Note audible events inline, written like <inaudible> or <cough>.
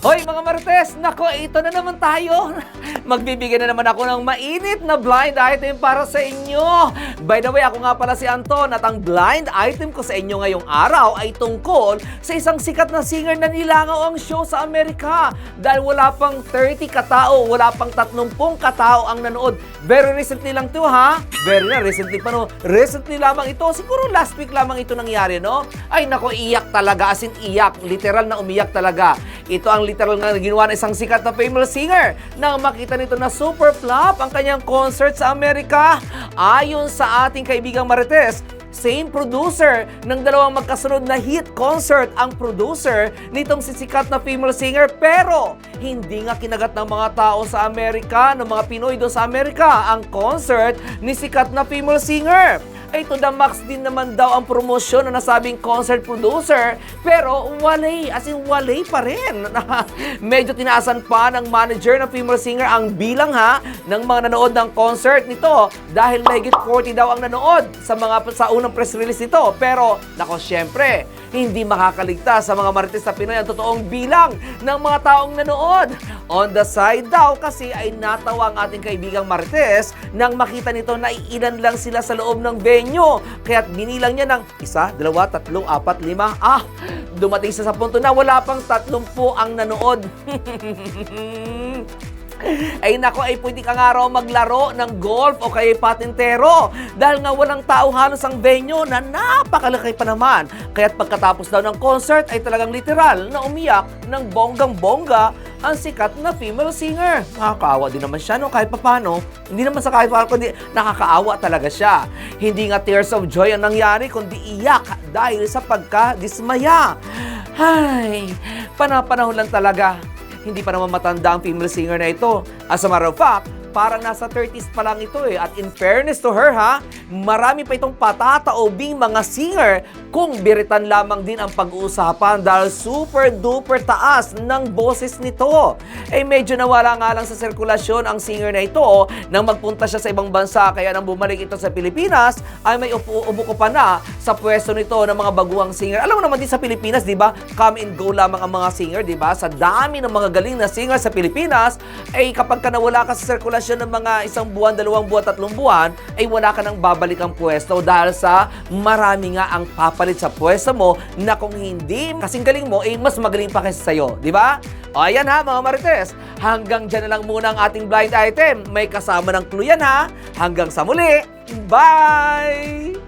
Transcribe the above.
Hoy mga Marites, nako ito na naman tayo. <laughs> Magbibigay na naman ako ng mainit na blind item para sa inyo. By the way, ako nga pala si Anton at ang blind item ko sa inyo ngayong araw ay tungkol sa isang sikat na singer na nilangaw ang show sa Amerika. Dahil wala pang 30 katao, wala pang 30 katao ang nanood. Very recently lang to ha. Very na, recently pa no. Recently lamang ito. Siguro last week lamang ito nangyari, no? Ay nako, iyak talaga. As in iyak. Literal na umiyak talaga. Ito ang literal nga ginawa ng isang sikat na famous singer nang makita nito na super flop ang kanyang concert sa Amerika. Ayon sa ating kaibigang Marites, same producer ng dalawang magkasunod na hit concert ang producer nitong si sikat na female singer pero hindi nga kinagat ng mga tao sa Amerika, ng mga Pinoy doon sa Amerika ang concert ni sikat na female singer ay to the max din naman daw ang promosyon na nasabing concert producer pero walay, as in walay pa rin. <laughs> Medyo tinaasan pa ng manager ng female singer ang bilang ha ng mga nanood ng concert nito dahil mahigit 40 daw ang nanood sa mga sa unang press release nito. Pero nako syempre, hindi makakaligtas sa mga marites sa Pinoy ang totoong bilang ng mga taong nanood. On the side daw kasi ay natawa ang ating kaibigang Martes nang makita nito na iilan lang sila sa loob ng venue. Kaya't binilang niya ng isa, dalawa, tatlong, apat, lima. Ah, dumating siya sa punto na wala pang tatlumpu ang nanood. <laughs> <laughs> ay nako ay pwede ka nga raw maglaro ng golf o kaya patintero dahil nga walang tao halos ang venue na napakalaki pa naman. Kaya't pagkatapos daw ng concert ay talagang literal na umiyak ng bonggang-bongga ang sikat na female singer. Nakakaawa din naman siya, no? Kahit papano. Hindi naman sa kahit papano, kundi nakakaawa talaga siya. Hindi nga tears of joy ang nangyari, kundi iyak dahil sa pagka-dismaya. Ay, panapanahon lang talaga hindi pa naman matanda ang female singer na ito. As a matter of fact, parang nasa 30s pa lang ito eh. At in fairness to her ha, marami pa itong patataobing mga singer kung biritan lamang din ang pag-uusapan dahil super duper taas ng boses nito. Eh medyo nawala nga lang sa sirkulasyon ang singer na ito nang magpunta siya sa ibang bansa kaya nang bumalik ito sa Pilipinas ay may umuko pa na sa pwesto nito ng mga baguang singer. Alam mo naman din sa Pilipinas, di ba? Come and go lamang ang mga singer, di ba? Sa dami ng mga galing na singer sa Pilipinas, ay kapag ka nawala ka sa sirkulasyon ng mga isang buwan, dalawang buwan, tatlong buwan, ay wala ka nang babalik ang pwesto dahil sa marami nga ang papalit sa pwesto mo na kung hindi kasing galing mo, ay mas magaling pa kaysa sa'yo, di ba? O ayan ha mga Marites, hanggang dyan na lang muna ang ating blind item. May kasama ng clue yan ha. Hanggang sa muli, bye!